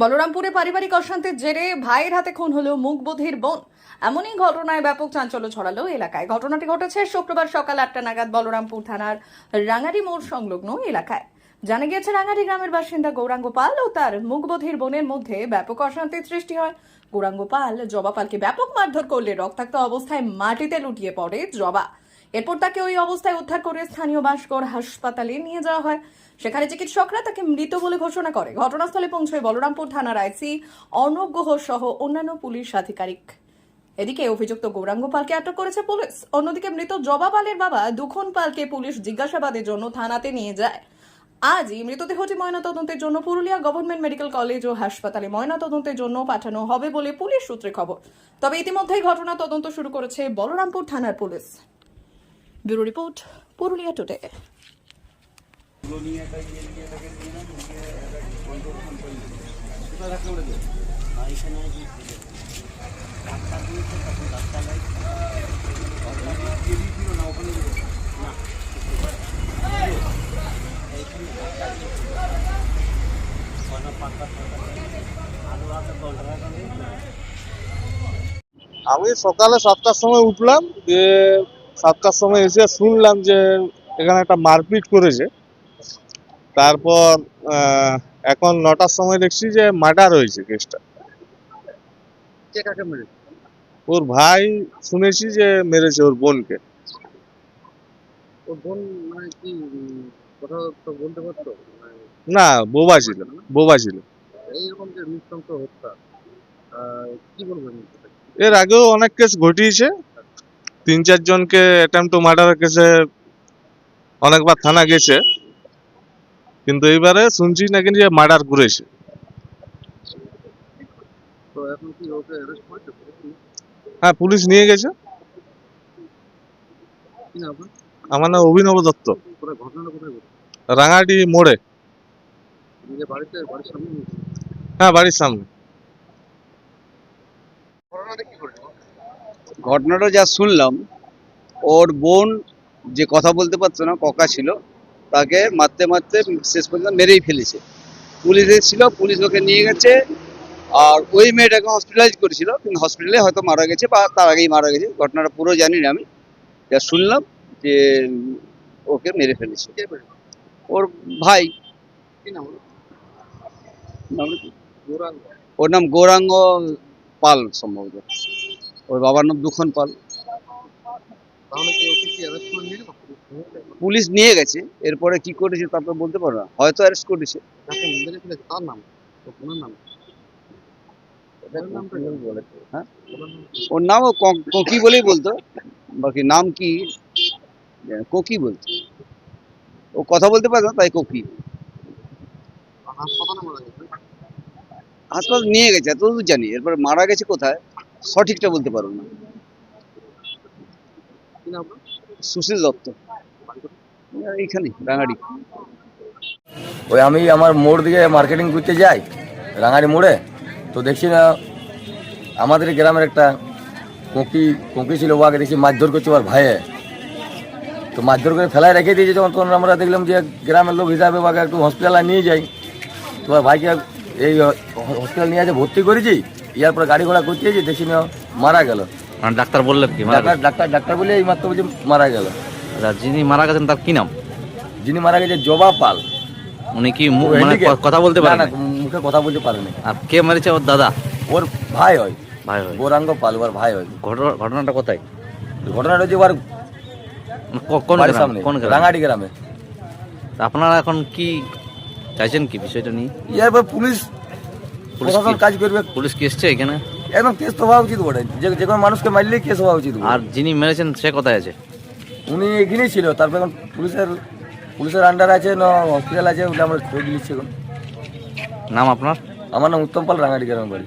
বলরামপুরে পারিবারিক অশান্তির জেরে ভাইয়ের হাতে খুন হলো মুখবোধির বোন। এমনই ঘটনায় ব্যাপক চাঞ্চল্য ছড়ালো এলাকায়। ঘটনাটি ঘটেছে শুক্রবার সকাল আটটা নাগাদ বলরামপুর থানার রাঙারি মোড় সংলগ্ন এলাকায়। জানা গিয়েছে রাঙারি গ্রামের বাসিন্দা গৌরাঙ্গ পাল ও তার মুখবোধির বোনের মধ্যে ব্যাপক অশান্তির সৃষ্টি হয়। গৌরাঙ্গ পাল, জবা পালকে ব্যাপক মারধর করলে রক্তাক্ত অবস্থায় মাটিতে লুটিয়ে পড়ে জবা। এরপর তাকে ওই অবস্থায় উদ্ধার করে স্থানীয় বাসকর হাসপাতালে নিয়ে যাওয়া হয়। সেখানে চিকিৎসকরা তাকে মৃত বলে ঘোষণা করে। ঘটনাস্থলে পৌঁছয় বলরামপুর থানার আইসি অর্ণব গুহ সহ অন্যান্য পুলিশ আধিকারিক। এদিকে অভিযুক্ত গৌরাঙ্গ পালকে আটক করেছে পুলিশ। অন্যদিকে মৃত জবা পালের বাবা দুখন পালকে পুলিশ জিজ্ঞাসাবাদের জন্য থানাতে নিয়ে যায়। আজই মৃতদেহটি ময়নাতদন্তের জন্য পুরুলিয়া গভর্নমেন্ট মেডিকেল কলেজ ও হাসপাতালে ময়নাতদন্তের জন্য পাঠানো হবে বলে পুলিশ সূত্রে খবর। তবে ইতিমধ্যেই ঘটনা তদন্ত শুরু করেছে বলরামপুর থানার police. Bureau report Purulia today আমি সকালে সাতটার সময় উঠলাম সাতটার সময় এসে শুনলাম যে এখানে একটা মারপিট করেছে। তারপর এখন নটার সময় দেখছি যে মার্ডার হয়েছে কেসটা। ওর ভাই শুনেছি যে মেরেছে ওর বোনকে। মানে মানে না বোবা ছিল বোবা ছিল? এর আগেও অনেক কেস ঘটিয়েছে। তিন চারজনকে অ্যাটেম্প টু মার্ডার কেসে অনেকবার থানা গেছে। কিন্তু এইবারে শুনছি নাকি যে মার্ডার করেছে? হ্যাঁ পুলিশ নিয়ে গেছে। আমার নাম অভিনব দত্ত। রাঙাটি মোড়ে? হ্যাঁ বাড়ির সামনে ঘটনাটা কি ঘটেছে ঘটনাটা যা শুনলাম ওর বোন যে কথা বলতে পারতো না ককা ছিল তাকে মারতে মারতে শেষ পর্যন্ত মেরেই ফেলেছে। পুলিশ এসেছিল পুলিশ ওকে নিয়ে গেছে আর ওই মেয়েটাকে হসপিটালাইজ করেছিল কিন্তু হসপিটালে হয়তো মারা গেছে বা তার আগেই মারা গেছে ঘটনাটা পুরো জানি না আমি। যা শুনলাম যে ওকে মেরে ফেলেছে। ওর ভাই। ওর নাম গৌরাঙ্গ পাল সম্ভবত। ওর বাবার নাম দুখন পাল। পুলিশ নিয়ে গেছে এরপরে কি করেছে তারপরে বলতে পারব না। হয়তো অ্যারেস্ট করেছে। তার নাম? নাম? হ্যাঁ? ওর নামও কোকি বলেই বলতো। বাকি নাম কি? কোকি বলতো। ও কথা বলতে পারে না তাই কোকি। হাসপাতালে নিয়ে গেছে এতদূর জানি। এরপরে মারা গেছে কোথায়? সঠিকটা বলতে পারব না। সুশীল দত্ত। এইখানে রাঙাড়ি। ওই আমি আমার মোড় দিকে মার্কেটিং করতে যাই রাঙারি মোড়ে। তো দেখছি না আমাদের গ্রামের একটা কোঁকি কোঁকি ছিল ওকে দেখছি মারধর করছে ওর ভাইয়ে। তো মারধর করে ফেলায় রেখে দিয়েছে যখন তখন আমরা দেখলাম যে গ্রামের লোক হিসাবে ওকে একটু হসপিটালে নিয়ে যাই। তোমার ভাইকে এই হসপিটাল নিয়ে আছে ভর্তি করেছি। ইয়ার পরে গাড়ি ঘোড়া করতে যাচ্ছি দেখছি না মারা গেল। মানে ডাক্তার বললেন কি মারা ডাক্তার ডাক্তার ডাক্তার বলে এই মাত্র বলছে মারা গেল? আর যিনি মারা গেছেন তার কি নাম? যিনি মারা গেছে জবা পাল। উনি কি মু- মানে handicap? ক- কথা বলতে না, পারেন না মুখে কথা বলতে পারেনি। আর কে মারিছে ওর দাদা? ওর ভাই হয়। ভাই ভাই গৌরাঙ্গ পাল ওর ভাই হয়। ঘটনা- ঘটনাটা কোথায়? ঘটনাটা হচ্ছে ওর মানে ক- কোন বাড়ির গ্রাম? সামনে কোন গ্রাম? রাঙাটি গ্রামে। আপনারা এখন কি চাইছেন কি বিষয়টা নিয়ে? ইয়ার পর পুলিশ পুলিশ প্রশাসন কাজ করবে। পুলিশ কি এসছে এখানে? একদম কেস তো হওয়া উচিত বটে। যে যে কোনো মানুষকে মারলেই কেস হওয়া উচিত আর যিনি মেরেছেন সে কোথায় আছে? উনি এখানেই ছিল। তারপর এখন পুলিশের পুলিশের আন্ডার আছে না হসপিটাল আছে ওটা আমরা খোঁজ নিচ্ছি এখন। নাম আপনার? আমার নাম উত্তম পাল রাঙাড়ি গ্রামের বাড়ি।